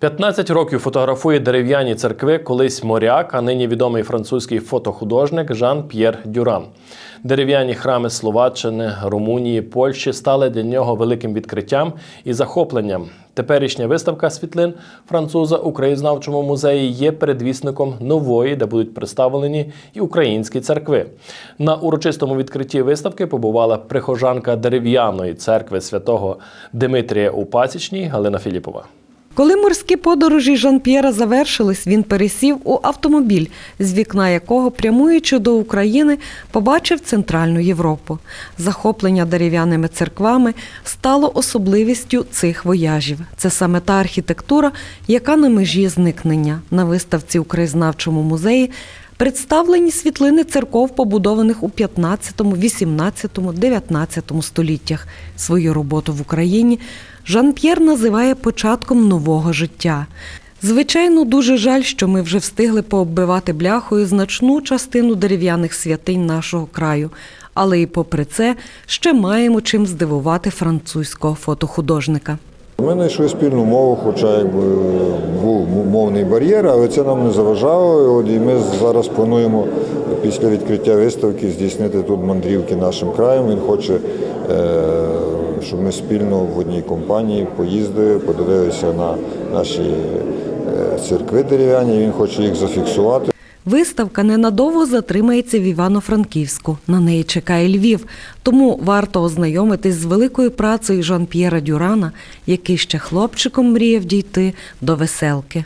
15 років фотографує дерев'яні церкви колись моряк, а нині відомий французький фотохудожник Жан-П'єр Дюран. Дерев'яні храми Словаччини, Румунії, Польщі стали для нього великим відкриттям і захопленням. Теперішня виставка світлин француза у краєзнавчому музеї є передвісником нової, де будуть представлені і українські церкви. На урочистому відкритті виставки побувала прихожанка дерев'яної церкви святого Димитрія у Пасічній Галина Філіпова. Коли морські подорожі Жан-П'єра завершились, він пересів у автомобіль, з вікна якого, прямуючи до України, побачив Центральну Європу. Захоплення дерев'яними церквами стало особливістю цих вояжів. Це саме та архітектура, яка на межі зникнення. На виставці у краєзнавчому музеї представлені світлини церков, побудованих у 15, 18, 19 століттях. Свою роботу в Україні Жан-П'єр називає початком нового життя. Звичайно, дуже жаль, що ми вже встигли пооббивати бляхою значну частину дерев'яних святинь нашого краю. Але і попри це ще маємо чим здивувати французького фотохудожника. Ми знайшли спільну мову, хоча якби був мовний бар'єр, але це нам не заважало. От, і ми зараз плануємо після відкриття виставки здійснити тут мандрівки нашим краєм. Він хоче, е, щоб ми спільно в одній компанії поїздили, подивилися на наші е, церкви дерев'яні. Він хоче їх зафіксувати. Виставка ненадовго затримається в Івано-Франківську. На неї чекає Львів. Тому варто ознайомитись з великою працею Жан-П'єра Дюрана, який ще хлопчиком мріяв дійти до веселки.